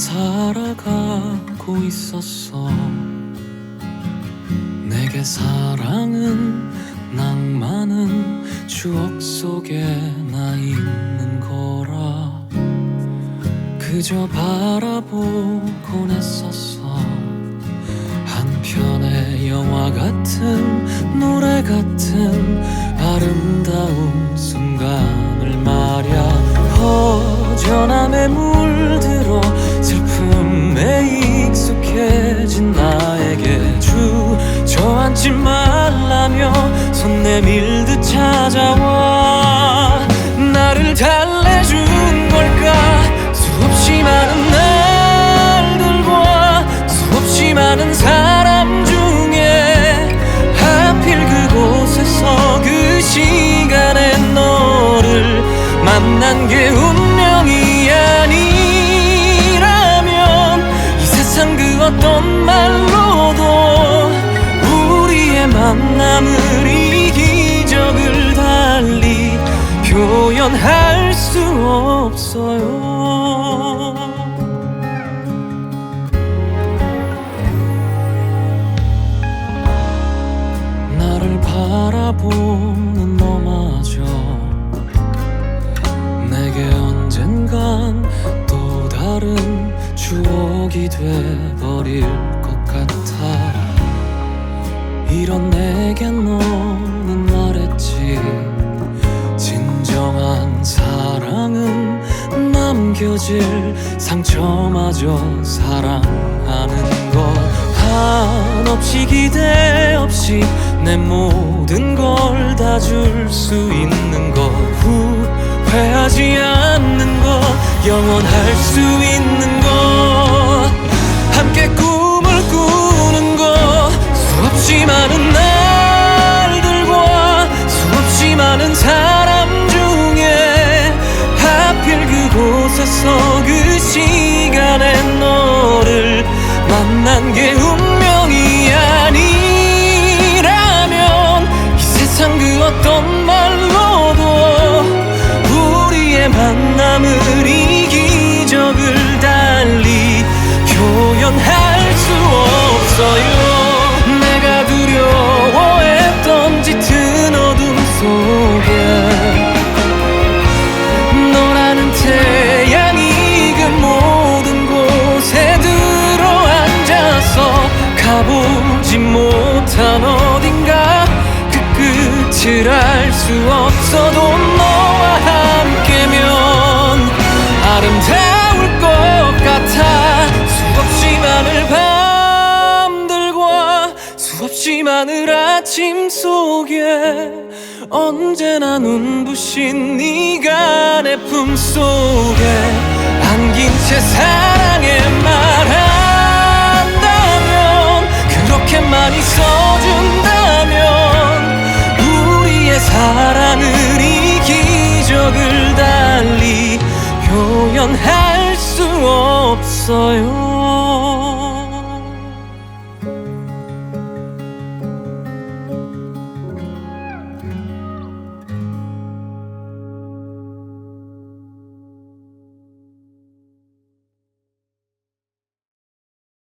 살아가고 있었어. 내게 사랑은 낭만은 추억 속에 나 있는 거라 그저 바라보곤 했었어. 한편의 영화 같은 노래 같은 아름다운 허 전함에 물들어 슬픔에 익숙해진 나에게 주 저앉지 말라며 손 내밀듯 찾아와. 나를 달래준 걸까? 수없이 많은 날들과 수없이 많은 사람 중에 하필 그곳에서 그 시간에 너를 만난 게 어떤 말로도 우리의 만남을 이 기적을 달리 표현할 수 없어요. 추억이 돼버릴 것 같아. 이런 내겐 너는 말했지. 진정한 사랑은 남겨질 상처마저 사랑하는 것. 한없이 기대 없이 내 모든 걸 다 줄 수 있는 것. 후회하지 않는 것 영원할 수 있는 것 만남을 이 기적을 달리 표현할 수 없어요. 내가 두려워했던 짙은 어둠 속에 너라는 태양이 그 모든 곳에 들어앉아서 가보지 못한 어딘가 그 끝을 알 수 없어도 너 이 많은 아침 속에 언제나 눈부신 네가 내 품속에 안긴 채 사랑에 말한다면 그렇게만 있어준다면 우리의 사랑을 이 기적을 달리 표현할 수 없어요